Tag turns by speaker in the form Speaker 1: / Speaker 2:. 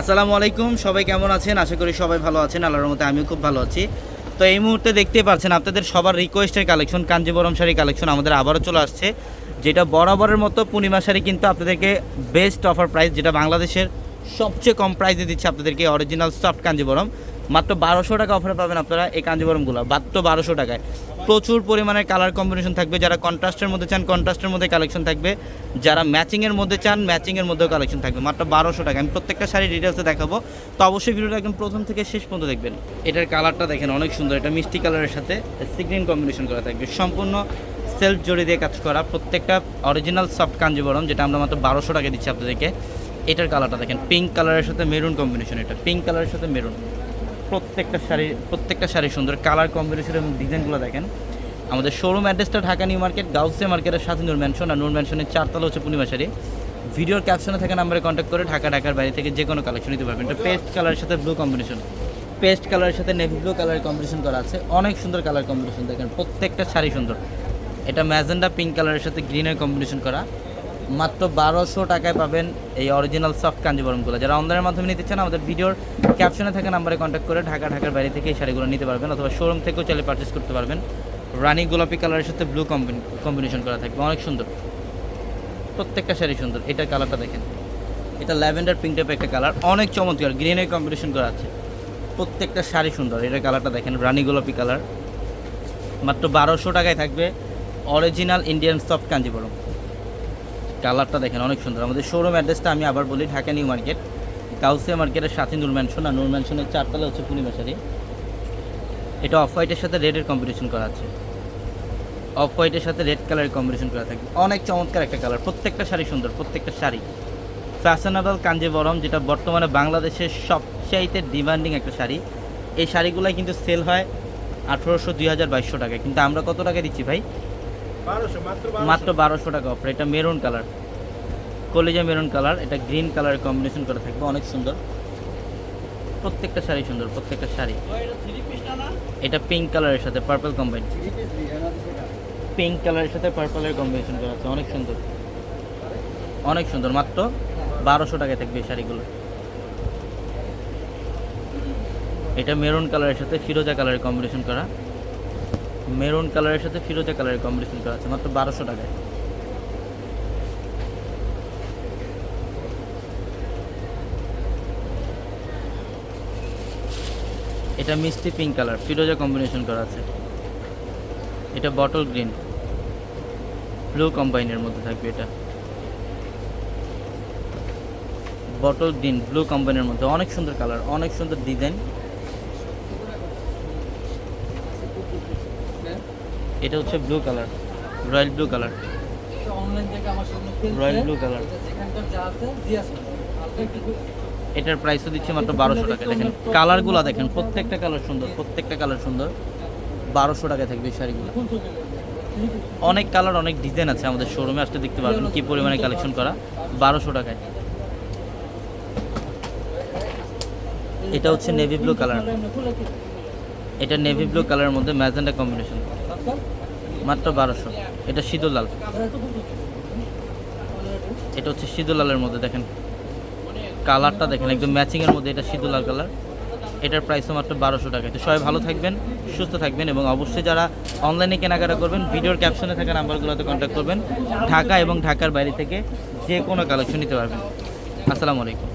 Speaker 1: আসসালামু আলাইকুম, সবাই কেমন আছেন? আশা করি সবাই ভালো আছেন, আল্লাহর মতে আমিও খুব ভালো আছি। তো এই মুহূর্তে দেখতে পাচ্ছেন আপনাদের সবার রিকোয়েস্টের কালেকশন কাঞ্জিবরম শাড়ি কালেকশন আমাদের আবারও চলে আসছে, যেটা বরাবরের মতো পূর্ণিমা শাড়ি কিন্তু আপনাদেরকে বেস্ট অফার প্রাইস যেটা বাংলাদেশের সবচেয়ে কম প্রাইসে দিচ্ছে আপনাদেরকে অরিজিনাল সফট কাঞ্জিবরম। মাত্র বারোশো টাকা অফারে পাবেন আপনারা এই কাঞ্জিবরমগুলো, মাত্র বারোশো টাকায়। প্রচুর পরিমাণের কালার কম্বিনেশন থাকবে, যারা কন্ট্রাস্টের মধ্যে চান কন্ট্রাস্টের মধ্যে কালেকশন থাকবে। যারা ম্যাচিংয়ের মধ্যে চান ম্যাচিংয়ের মধ্যেও কালেকশন থাকবে, মাত্র বারোশো টাকা আমি প্রত্যেকটা শাড়ি ডিটেলসে দেখাবো। তো অবশ্যই ভিডিওটা একদম প্রথম থেকে শেষ পর্যন্ত দেখবেন। এটার কালারটা দেখেন অনেক সুন্দর, এটা মিষ্টি কালারের সাথে সিগ্রিন কম্বিনেশন করা থাকবে। সম্পূর্ণ সেলফ জড়ি দিয়ে কাজ করা প্রত্যেকটা অরিজিনাল সফট কাঞ্জিবরম, যেটা আমরা মাত্র বারোশো টাকা দিচ্ছি আপনাদেরকে। এটার কালারটা দেখেন পিঙ্ক কালারের সাথে মেরুন কম্বিনেশন এটা পিঙ্ক কালারের সাথে মেরুন প্রত্যেকটা শাড়ি প্রত্যেকটা শাড়ি সুন্দর। কালার কম্বিনেশন এবং ডিজাইনগুলো দেখেন। আমাদের শোরুম অ্যাড্রেসটা ঢাকা নিউ মার্কেট গাউসিয়া মার্কেটের সাথে নূর ম্যানশন আর নূর ম্যানশনের চারতলা হচ্ছে পূর্ণিমা শাড়ি। ভিডিওর ক্যাপশনে থাকা নাম্বারে কন্ট্যাক্ট করে ঢাকা, ঢাকার বাইরে থেকে যে কোনো কালেকশন নিতে পারবেন। এটা পেস্ট কালারের সাথে ব্লু কম্বিনেশন পেস্ট কালারের সাথে নেভি ব্লু কালারের কম্বিনেশন করা আছে। অনেক সুন্দর কালার কম্বিনেশন দেখেন। প্রত্যেকটা শাড়ি সুন্দর। এটা ম্যাজেন্ডা পিঙ্ক কালারের সাথে গ্রিনের কম্বিনেশন করা। মাত্র বারোশো টাকায় পাবেন এই অরিজিনাল সফট কাঞ্জিবরমগুলো। যারা অনলাইনের মাধ্যমে নিতে চান, আমাদের ভিডিওর ক্যাপশনে থাকা নাম্বারে কন্ট্যাক্ট করে ঢাকা, ঢাকার বাইরে থেকে এই শাড়িগুলো নিতে পারবেন অথবা শোরুম থেকেও চাইলে পারচেস করতে পারবেন। রানি গোলাপি কালারের সাথে ব্লু কম্বিনেশন করা থাকবে। অনেক সুন্দর। প্রত্যেকটা শাড়ি সুন্দর। এটার কালারটা দেখেন। এটা ল্যাভেন্ডার পিঙ্ক টাইপের একটা কালার অনেক চমৎকার। গ্রিনের কম্বিনেশন করা আছে। প্রত্যেকটা শাড়ি সুন্দর। এটার কালারটা দেখেন, রানি গোলাপি কালার মাত্র বারোশো টাকায় থাকবে অরিজিনাল ইন্ডিয়ান সফট কাঞ্জিবরম। কালারটা দেখেন, অনেক সুন্দর। আমাদের শোরুম অ্যাড্রেসটা আমি আবার বলি, ঢাকা নিউ মার্কেট কাউসিয়া মার্কেটের সাথে নূর ম্যানশন। আর নূর ম্যানশনের চারতলা হচ্ছে পূর্ণিমা শাড়ি এটা অফ হোয়াইটের সাথে রেডের কম্বিনেশন করা আছে। অফ হোয়াইটের সাথে রেড কালারের কম্বিনেশন করা থাকবে। অনেক চমৎকার একটা কালার প্রত্যেকটা শাড়ি সুন্দর, প্রত্যেকটা শাড়ি। ফ্যাশনেবল কাঞ্জিবরম যেটা বর্তমানে বাংলাদেশের সবচাইতে ডিমান্ডিং একটা শাড়ি। এই শাড়িগুলাই কিন্তু সেল হয় আঠেরোশো দুই হাজার বাইশশো টাকা কিন্তু আমরা কত টাকা দিচ্ছি ভাই?
Speaker 2: মাত্র
Speaker 1: বারোশো। টাকা অফার এটা মেরুন কালার কলিজা মেরুন কালার এটা গ্রিন কালারের কম্বিনেশন করে থাকবে অনেক সুন্দর। প্রত্যেকটা শাড়ি সুন্দর প্রত্যেকটা শাড়ি। এটা পিঙ্ক কালারের সাথে পার্পল কম্বাইন পিঙ্ক কালারের সাথে পার্পলের কম্বিনেশন করা আছে অনেক সুন্দর। অনেক সুন্দর মাত্র বারোশো টাকায় থাকবে এই শাড়িগুলো। এটা মেরুন কালারের সাথে ফিরোজা কালারের কম্বিনেশন করা। মেরুন কালারের সাথে ফিরোজা কালারের কম্বিনেশন করা আছে, মাত্র বারোশো টাকায়। এটা মিষ্টি পিঙ্ক কালার ফিরোজা কম্বিনেশন করা আছে। এটা বটল গ্রিন ব্লু কম্বাইনের মধ্যে থাকবে এটা। বটল গ্রিন ব্লু কম্বাইনের মধ্যে, অনেক সুন্দর কালার অনেক সুন্দর ডিজাইন এটা হচ্ছে blue colour royal blue colour royal blue colour এটার প্রাইসও দিচ্ছে মাত্র বারোশো টাকা। দেখেন কালারগুলো দেখেন প্রত্যেকটা কালার সুন্দর প্রত্যেকটা কালার সুন্দর। বারোশো টাকায় থাকবে এই শাড়িগুলো। অনেক কালার অনেক ডিজাইন আছে আমাদের শোরুমে আসতে দেখতে পারবেন কি পরিমাণে কালেকশন করা। বারোশো টাকায়। এটা হচ্ছে নেভি ব্লু কালার এটা নেভি ব্লু কালারের মধ্যে ম্যাজেন্ডা কম্বিনেশন মাত্র বারোশো। এটা সিঁদুর লাল। এটা হচ্ছে সিঁদুর লালের মধ্যে, দেখেন। কালারটা দেখেন, একদম ম্যাচিংয়ের মধ্যে এটা সিঁদুর লাল কালার। এটার প্রাইসও মাত্র বারোশো টাকা। তো সবাই ভালো থাকবেন, সুস্থ থাকবেন এবং অবশ্যই যারা অনলাইনে কেনাকাটা করবেন ভিডিওর ক্যাপশনে থাকা নাম্বারগুলোতে কন্ট্যাক্ট করবেন। ঢাকা এবং ঢাকার বাইরে থেকে যে কোনো কালেকশন নিতে পারবেন। আসসালামু আলাইকুম।